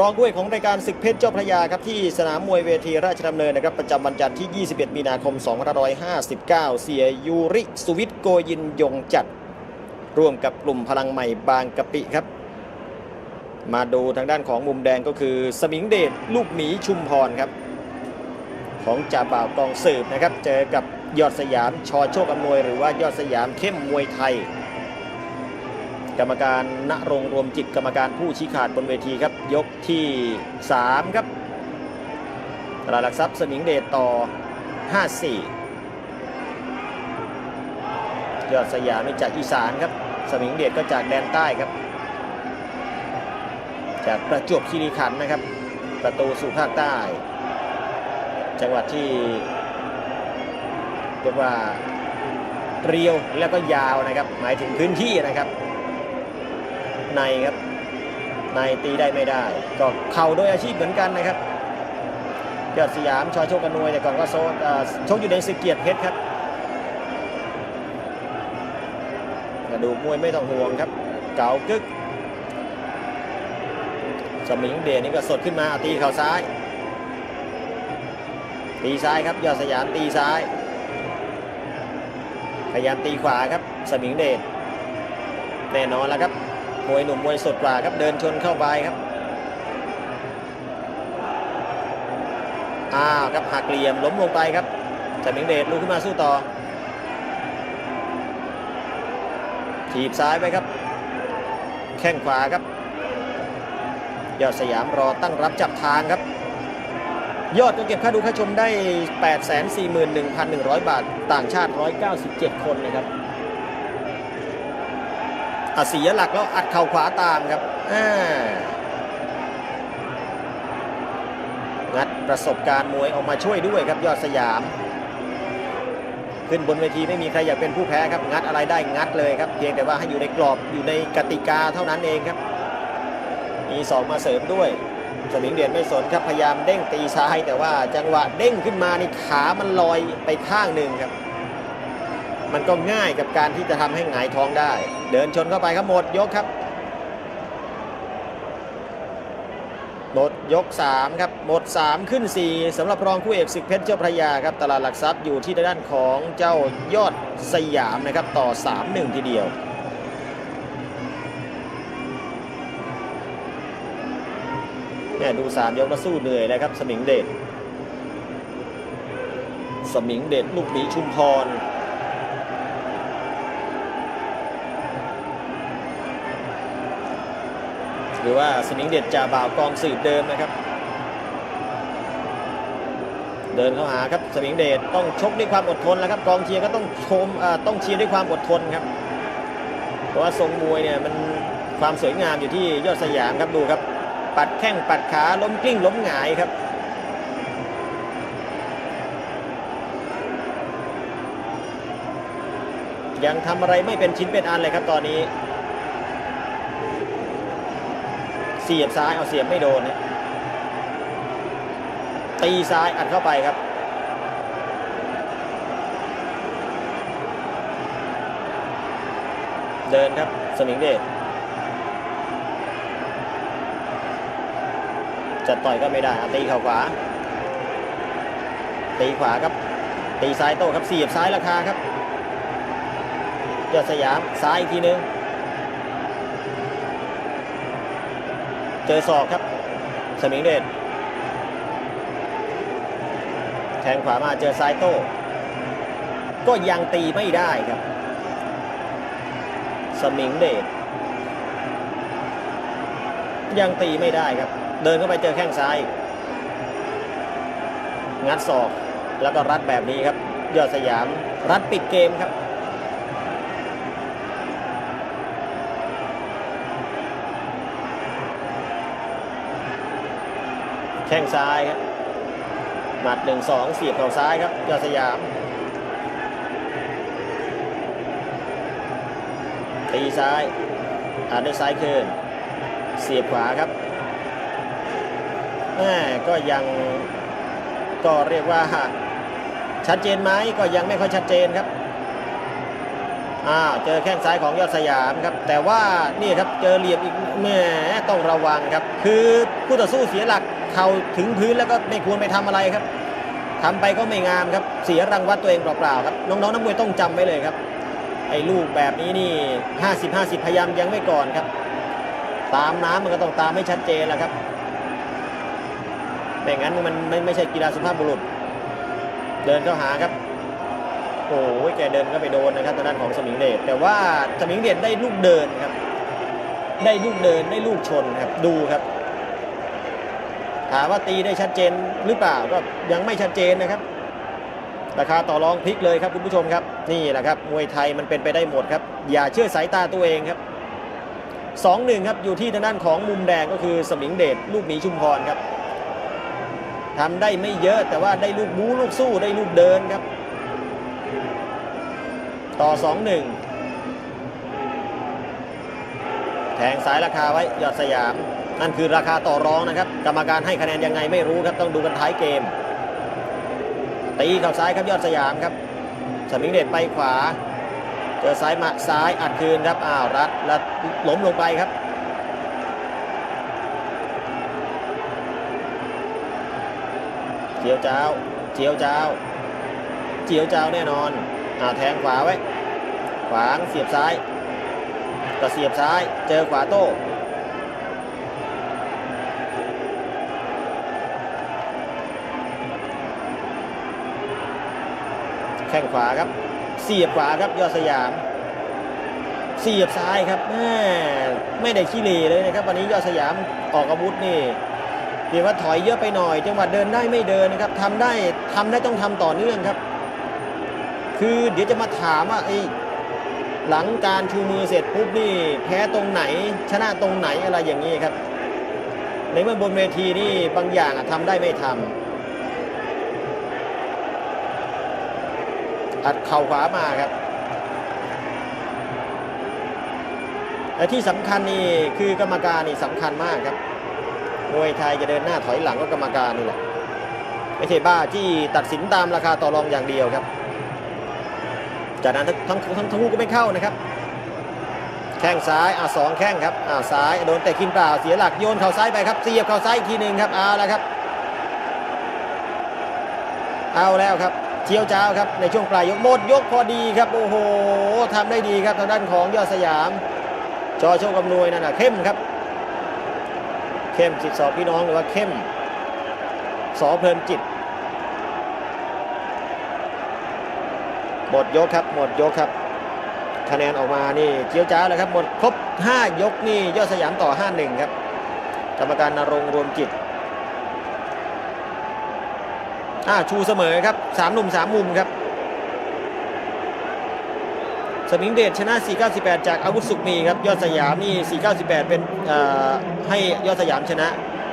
รองด้วยของรายการศึกเพชรเจ้าพระยาครับที่สนามมวยเวทีราชดำเนินนะครับประจำวันจันทร์ที่ 21 มีนาคม 2559 เสียยูริสุวิทโกยินยงจัด ร่วมกับกลุ่มพลังใหม่บางกะปิครับ มาดูทางด้านของมุมแดงก็คือ สมิงเดชลูกหมีชุมพรครับ ของจ่าบ่าวกองสืบนะครับ เจอกับยอดสยามชอโชคอำนวยหรือว่ายอดสยามเข้มมวยไทย กรรมการณรงค์รวมจิตกรรมการผู้ชี้ขาดบนเวทีครับ ยกที่ 3 ครับตลาดหลักทรัพย์สมิงเดชต่อ 54 ยอดสยามนี่จากอีสานครับ สมิงเดชก็จากแดนใต้ครับ จากประจวบคีรีขันธ์นะครับ ประตูสู่ภาคใต้ จังหวัดที่เรียกว่าเรียวแล้วก็ยาวนะครับ หมายถึงพื้นที่นะครับ ในครับในตีได้ไม่ได้ ก็เข่าโดยอาชีพเหมือนกันนะครับยอดสยามชอยโชคกันวยแต่ก่อนก็โซนเอ่อชกอยู่ในสกเกียรติเพชรครับกระดูกมวยไม่ต้องห่วงครับ เก๋ากึกสมิงเดชนี่ก็สดขึ้นมาตีเข่าซ้าย ตีซ้ายครับยอดสยามตีซ้ายพยายามตีขวาครับสมิงเดชแน่นอนแล้วครับ มวยหนุ่มมวยสดกว่าครับเดินชนเข้าไปครับอ้าวครับหักเหลี่ยมล้มลงไปครับแต่เมิงเดชลุกขึ้นมาสู้ต่อถีบซ้ายไปครับ แข้งขวาครับ ยอดสยามรอตั้งรับจับทางครับ ยอดก็เก็บค่าดูค่าชมได้ 841,100 บาท ต่างชาติ 197 คนนะครับ อะเสียหลักแล้วอัดเข่าขวาตามครับอ่างัดประสบการณ์มวยออกมาช่วยด้วยครับยอดสยาม ขึ้นบนเวทีไม่มีใครอยากเป็นผู้แพ้ครับงัดอะไรได้งัดเลยครับ เพียงแต่ว่าให้อยู่ในกรอบอยู่ในกติกาเท่านั้นเองครับ มีสองมาเสริมด้วยสมิงเดียนไม่สนครับพยายามเด้งตีซ้ายแต่ว่าจังหวะเด้งขึ้นมานี่ขามันลอยไปข้างหนึ่งครับ มันก็ง่ายกับการที่จะทำให้หงายท้องได้ เดินชนเข้าไปครับหมดยกครับ หมดยก 3 ครับ หมด 3 ขึ้น 4สำหรับรองคู่เอกศึกเพชรเจ้าพระยาครับ ตลาดหลักทรัพย์อยู่ที่ด้านของเจ้ายอดสยามนะครับต่อ 3-1 ทีเดียวเนี่ยดู3ยกแล้วสู้เหนื่อยเลยครับ สมิงเดชสมิงเดชลูกหมีชุมพร หรือว่าสมิงเด็ดจ่าบ่าวกองสืบเดิมนะครับ เดินเข้าหาครับสมิงเดชต้องชกด้วยความอดทนแล้วครับกองเชียร์ก็ต้องชมต้องเชียร์ด้วยความอดทนครับเพราะว่าทรงมวยเนี่ยมันความสวยงามอยู่ที่ยอดสยามครับดูครับ ปัดแข้งปัดขาล้มกลิ้งล้มหงายครับยังทำอะไรไม่เป็นชิ้นเป็นอันเลยครับตอนนี้ เสียบซ้ายเอาเสียบไม่โดนนะตีซ้ายอัดเข้าไปครับ เดินครับสมิงเดชจะต่อยก็ไม่ได้ตีเข่าขวา ตีขวาครับ ตีซ้ายโต้ครับเสียบซ้ายราคาครับยอดสยามซ้ายอีกทีนึง เจอศอกครับ สมิงเดชแทงขวามาเจอซ้ายโต้ ก็ยังตีไม่ได้ครับ สมิงเดชยังตีไม่ได้ครับ เดินเข้าไปเจอแข้งซ้าย งัดศอกแล้วก็รัดแบบนี้ครับ ยอดสยามรัดปิดเกมครับ แข้งซ้ายครับหมัดหนึ่งสองเสียบเข่าซ้ายครับยอดสยามตีซ้ายอ่านด้วยซ้ายคืนเสียบขวาครับแม่ก็ยังก็เรียกว่าชัดเจนไหมก็ยังไม่ค่อยชัดเจนครับอ้าวเจอแข้งซ้ายของยอดสยามครับ แต่ว่านี่ครับเจอเหลี่ยมอีกแหมต้องระวังครับ คือผู้ต่อสู้เสียหลัก เข่าถึงพื้นแล้วก็ไม่ควรไปทำอะไรครับทำไปก็ไม่งามครับ เสียรังวัดตัวเองเปล่าๆครับน้องๆนักมวยต้องจำไว้เลยครับไอ้ลูกแบบนี้นี่50 50 พยายามยังไม่ก่อนครับ ตามน้ำมันก็ต้องตามให้ชัดเจนแล้วครับไม่งั้นมันไม่ไม่ใช่กีฬาสุภาพบุรุษ เดินเข้าหาครับโอ้ยแกเดินก็ไปโดนนะครับทางด้านของสมิงเดชแต่ว่าสมิงเดชได้ลูกเดินครับ ได้ลูกเดินได้ลูกชนครับดูครับ ถามว่าตีได้ชัดเจนหรือเปล่าก็ยังไม่ชัดเจนนะครับ ราคาต่อรองพลิกเลยครับคุณผู้ชมครับ นี่แหละครับมวยไทยมันเป็นไปได้หมดครับ อย่าเชื่อสายตาตัวเองครับสองหนึ่งครับอยู่ที่ทางด้านของมุมแดงก็คือสมิงเดชลูกหมีชุมพรครับทำได้ไม่เยอะแต่ว่าได้ลูกบู๊ลูกสู้ได้ลูกเดินครับ ต่อ2-1แทงสายราคาไว้ยอดสยาม นั่นคือราคาต่อรองนะครับ กรรมการให้คะแนนยังไงไม่รู้ครับต้องดูกันท้ายเกม ตีเข้าซ้ายครับยอดสยามครับสมิงเดชไปขวา เจอซ้ายมาซ้ายอัดคืนครับอ้าวรัดแล้วล้มลงไปครับเจียวเจ้าเจียวเจ้าเจียวเจ้าแน่นอนอ่าแทงขวาไว้ ขวางเสียบซ้ายก็เสียบซ้าย เจอขวาโต้ ข้งขวาครับ เสียบขวาครับยอดสยาม เสียบซ้ายครับแม่ไม่ได้ขี้เหร่เลยนะครับวันนี้ยอดสยามออกอาวุธนี่เพียงว่าถอยเยอะไปหน่อย จังหวะเดินได้ไม่เดินนะครับทำได้ทำได้ต้องทำต่อเนื่องครับ คือเดี๋ยวจะมาถามว่าไอ้หลังการชูมือเสร็จปุ๊บนี่แพ้ตรงไหน ชนะตรงไหนอะไรอย่างนี้ครับในเมื่อบนเวทีนี่บางอย่างอะทำได้ไม่ทำ อัดเข่าขวามาครับและที่สำคัญนี่คือกรรมการนี่สำคัญมากครับมวยไทยจะเดินหน้าถอยหลังก็กรรมการนี่แหละไม่ใช่บ้าที่ตัดสินตามราคาต่อรองอย่างเดียวครับ จากนั้นทั้งทั้งทั้งทั้งคู่ก็ไม่เข้านะครับ แข้งซ้ายอ่าสองแข้งครับอ่าซ้ายโดนเตะกินเปล่าเสียหลักโยนเข่าซ้ายไปครับเสียบเข่าซ้ายอีกทีหนึ่งครับเอาแล้วครับ เอาแล้วครับ เที่ยวเจ้าครับในช่วงปลายยกหมดยกพอดีครับโอ้โหทำได้ดีครับทางด้านของยอดสยาม จอโชคกำนวยนั่นนะเข้มครับ เข้มจิตสอบพี่น้องหรือว่าเข้มสอเพลินจิตหมดยกครับหมดยกครับ คะแนนออกมานี่เจียวจ้าเลยครับหมดครบ 5 ยกนี่ยอดสยามต่อ 5-1 ครับกรรมการนรงรวมจิต อ่าชูเสมอครับสามหนุ่มสามมุมครับสมิงเดชชนะ 498 จากอาวุธสุขมีครับยอดสยามนี่ 498 เป็นให้ยอดสยามชนะ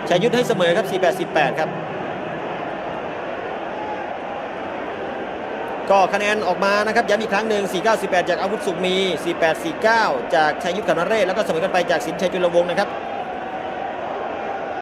ชายุทธให้เสมอครับ 488 ครับ ก็คะแนนออกมานะครับย้ำอีกครั้งหนึ่ง 498 จากอาวุธสุขมี 4849 จากชัยยุทธกำนเรศแล้วก็เสมอกันไปจากสินชัยจุลวงศ์นะครับ